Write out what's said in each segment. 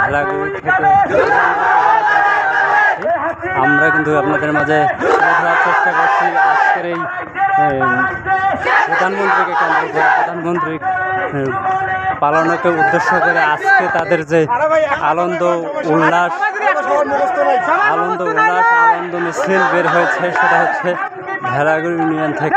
ভেলাগুড়ি থেকে আমরা কিন্তু আপনাদের মাঝে চেষ্টা করছি আজকের এই প্রধানমন্ত্রীকে কেন্দ্র করে প্রধানমন্ত্রী পালনকে উদ্দেশ্য করে আজকে তাদের যে আনন্দ উল্লাস আনন্দ উল্লাস আনন্দ মিছিল বের হয়েছে সেটা হচ্ছে ভেলাগুড়ি ইউনিয়ন থেকে।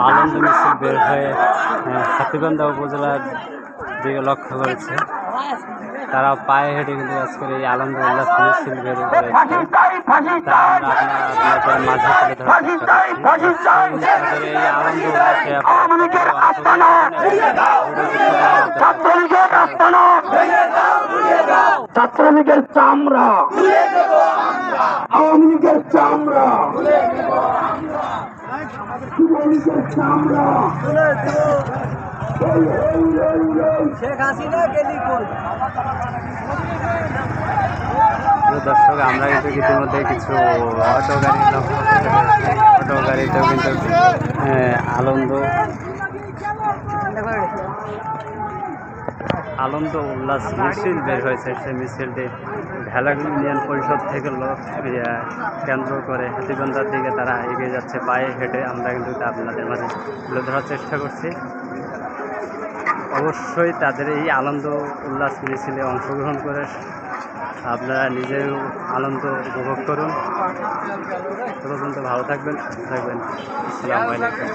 আনন্দ বের হয়ে হাতিবান্ধা উপজেলার দিকে লক্ষ্য করেছে তারা পায়ে হেঁটে কিন্তু আজকের এই আনন্দ উল্লাস মিছিল বের ছাত্রলীগের চামড়া। আওয়ামী লীগের চামড়া। চামড়া। দর্শক, আমরা কিন্তু ইতিমধ্যে কিছু অটো গাড়ি অটো গাড়িতেও কিন্তু আনন্দ আনন্দ উল্লাস মিছিল বের হয়েছে। সেই মিছিলটি ভেলাগুড়ি ইউনিয়ন পরিষদ থেকে লোক কেন্দ্র করে হাতিবান্ধার দিকে তারা এগিয়ে যাচ্ছে, পায়ে হেঁটে। আমরা কিন্তু আপনাদের মাঝে তুলে ধরার চেষ্টা করছি। অবশ্যই তাদের এই আনন্দ উল্লাস মিছিলে অংশগ্রহণ করে আপনারা নিজেও আনন্দ উপভোগ করুন। পর্যন্ত ভালো থাকবেন থাকবেন। আসসালামু আলাইকুম।